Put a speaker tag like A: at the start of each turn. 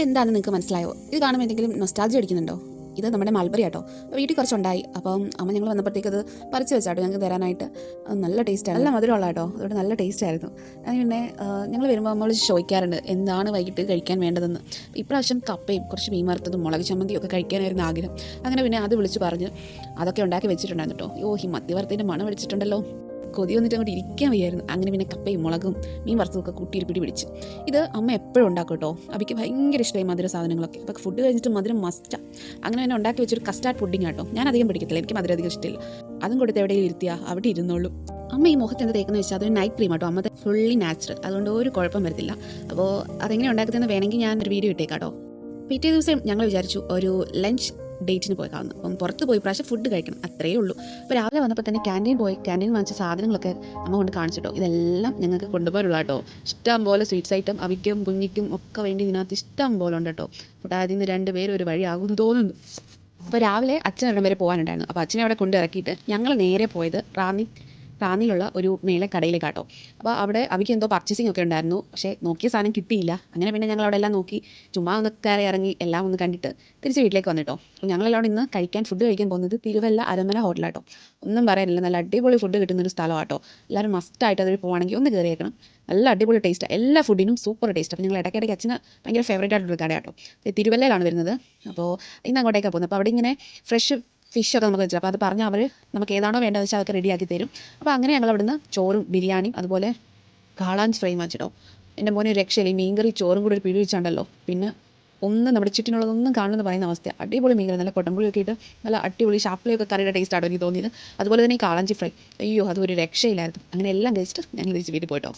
A: ഇതെന്താണെന്ന് നിങ്ങൾക്ക് മനസ്സിലായോ? ഇത് കാണുമ്പോൾ എന്തെങ്കിലും നൊസ്റ്റാൾജി അടിക്കുന്നുണ്ടോ? ഇത് നമ്മുടെ മൾബറി ആട്ടോ. വീട്ടിൽ കുറച്ചുണ്ടായി. അപ്പം അമ്മ ഞങ്ങൾ വന്നപ്പോഴത്തേക്ക് അത് പറിച്ച് വെച്ചാട്ടോ ഞങ്ങൾക്ക് തരാനായിട്ട്. നല്ല ടേസ്റ്റ് നല്ല മധുരമുള്ള കേട്ടോ അതുകൊണ്ട് നല്ല ടേസ്റ്റ് ആയിരുന്നു. അത് പിന്നെ ഞങ്ങൾ വരുമ്പോൾ നമ്മൾ ചോദിക്കാറുണ്ട് എന്താണ് വൈകിട്ട് കഴിക്കാൻ വേണ്ടതെന്ന്? ഇപ്രാവശ്യം കപ്പയും കുറച്ച് മീൻ വറുത്തതും മുളക് ചമ്മന്തിയും ഒക്കെ കഴിക്കാനായിരുന്നു ആഗ്രഹം. അങ്ങനെ പിന്നെ അത് വിളിച്ച് പറഞ്ഞ് അതൊക്കെ ഉണ്ടാക്കി വെച്ചിട്ടുണ്ടായിരുന്നു കേട്ടോ ഓ ഈ മത്തി വറുത്തതിന്റെ മണം അടിച്ചിട്ടുണ്ടല്ലോ. കൊതി വന്നിട്ട് അങ്ങോട്ട് ഇരിക്കാൻ വയ്യായിരുന്നു. അങ്ങനെ പിന്നെ കപ്പയും മുളകും മീൻ വറുത്തതൊക്കെ കൂട്ടിയിൽ പിടി പിടിച്ച് ഇത് അമ്മ എപ്പോഴും ഉണ്ടാക്കും കേട്ടോ. അവയ്ക്ക് ഭയങ്കര ഇഷ്ടമായി മധുര സാധനങ്ങളൊക്കെ. അപ്പോൾ ഫുഡ് കഴിഞ്ഞിട്ട് മധുരം മസ്റ്റാണ് അങ്ങനെ തന്നെ ഉണ്ടാക്കി വെച്ചൊരു കസ്റ്റാർഡ് പുഡിങ് കേട്ടോ. ഞാൻ അധികം പിടിക്കത്തില്ല. എനിക്ക് മധുരം അധികം ഇഷ്ടമില്ല. അതും കൊടുത്ത് എവിടെയും ഇരുത്തിയാ അവിടെ ഇരുന്നോളൂ. അമ്മ ഈ മുഖത്ത് എന്ത് തേക്കുന്നത് വെച്ചാൽ അതൊരു നൈറ്റ് ക്രീം കേട്ടോ. അമ്മ ഫുള്ളി നാച്ചുറൽ അതുകൊണ്ട് ഒരു കുഴപ്പം വരത്തില്ല. അപ്പോൾ അതെങ്ങനെ ഉണ്ടാക്കുന്നതെന്ന് വേണമെങ്കിൽ ഞാൻ ഒരു വീഡിയോ ഇട്ടേക്കാം കേട്ടോ. പിറ്റേ ദിവസം ഞങ്ങൾ വിചാരിച്ചു ഒരു ലഞ്ച് ഡേറ്റിന് പോയി കാണുന്നത്. അപ്പം പുറത്ത് പോയി പ്രാവശ്യം ഫുഡ് കഴിക്കണം. അത്രയേ ഉള്ളൂ. അപ്പോൾ രാവിലെ വന്നപ്പോൾ തന്നെ ക്യാന്റീൻ പോയി ക്യാന്റീൻ വാങ്ങിച്ച സാധനങ്ങളൊക്കെ അമ്മ കൊണ്ട് കാണിച്ചിട്ടോ ഇതെല്ലാം ഞങ്ങൾക്ക് കൊണ്ടുപോകാനുള്ള കേട്ടോ. ഇഷ്ടം പോലെ സ്വീറ്റ്സ് ഐറ്റം അവിക്കും കുഞ്ഞിക്കും ഒക്കെ വേണ്ടി ഇതിനകത്ത് ഇഷ്ടം പോലെ ഉണ്ട് കേട്ടോ. അപ്പോൾ അതിൽ നിന്ന് രണ്ട് പേരും ഒരു വഴിയാകുമെന്ന് തോന്നുന്നു. അപ്പോൾ രാവിലെ അച്ഛൻ വരെ പോകാനുണ്ടായിരുന്നു. അപ്പോൾ അച്ഛനെ അവിടെ കൊണ്ടിറക്കിയിട്ട് ഞങ്ങൾ നേരെ പോയത് റാന്നി റാന്നിയിലുള്ള ഒരു മേളക്കടയിലേക്കാട്ടോ. അപ്പോൾ അവിടെ അവയ്ക്ക് എന്തോ പർച്ചേസിംഗ് ഒക്കെ ഉണ്ടായിരുന്നു. പക്ഷേ നോക്കിയ സാധനം കിട്ടിയില്ല. അങ്ങനെ പിന്നെ ഞങ്ങൾ അവിടെ എല്ലാം നോക്കി. ചുമ്മാ ഒന്ന് കയറി ഇറങ്ങി എല്ലാം ഒന്ന് കണ്ടിട്ട് തിരിച്ച് വീട്ടിലേക്ക് വന്നിട്ടോ. ഞങ്ങളെല്ലാം ഇന്ന് കഴിക്കാൻ ഫുഡ് കഴിക്കാൻ പോകുന്നത് തിരുവല്ല അരമന ഹോട്ടലാട്ടോ. ഒന്നും പറയാനില്ല. നല്ല അടിപൊളി ഫുഡ് കിട്ടുന്ന ഒരു സ്ഥലമാട്ടോ. എല്ലാവരും മസ്റ്റായിട്ട് അതിൽ പോകുകയാണെങ്കിൽ ഒന്ന് കയറിയേക്കണം. നല്ല അടിപൊളി ടേസ്റ്റാണ് എല്ലാ ഫുഡിനും സൂപ്പർ ടേസ്റ്റ് അപ്പോൾ ഞങ്ങൾ ഇടയ്ക്കിടയ്ക്ക് അച്ഛന് ഭയങ്കര ഫേവറേറ്റ് ആയിട്ടുള്ള കടയാട്ടോ. തിരുവല്ലയിലാണ് വരുന്നത്. അപ്പോൾ ഇന്ന് അങ്ങോട്ടേക്കാണ് പോകുന്നത്. അപ്പോൾ അവിടെ ഇങ്ങനെ ഫ്രഷ് ഫിഷൊക്കെ നമുക്ക് വെച്ചിട്ട് അപ്പോൾ അത് പറഞ്ഞാൽ അവർ നമുക്ക് ഏതാണോ വേണ്ടതെന്ന് വെച്ചാൽ അതൊക്കെ റെഡിയാക്കി തരും. അപ്പോൾ അങ്ങനെ ഞങ്ങൾ അവിടുന്ന് ചോറും ബിരിയാണിയും അതുപോലെ കാളാഞ്ച് ഫ്രൈ വാങ്ങിച്ചിട്ടോ. എന്റെ മോനെ രക്ഷയില്ല? ഈ മീൻകറി ചോറും കൂടി ഒരു പിടി വെച്ചാണ്ടല്ലോ. പിന്നെ ഒന്നും നമ്മുടെ ചുറ്റിനുള്ളതൊന്നും കാണുമെന്ന് പറയുന്ന അവസ്ഥ. അടിപൊളി മീൻകറി നല്ല കൊട്ടമ്പുളിയൊക്കെ ഇട്ട് നല്ല അടിപൊളി ഷാപ്പിലൊക്കെ കറിയുടെ ടേസ്റ്റ് ആട്ടോ എനിക്ക് തോന്നിയത്. അതുപോലെ തന്നെ ഈ കാളാഞ്ചി ഫ്രൈ അയ്യോ അതൊരു രക്ഷയില്ലായിരുന്നു. അങ്ങനെ എല്ലാം കഴിച്ചിട്ട് ഞങ്ങൾ തിരിച്ച് വീട്ടിൽ പോയിട്ടോ.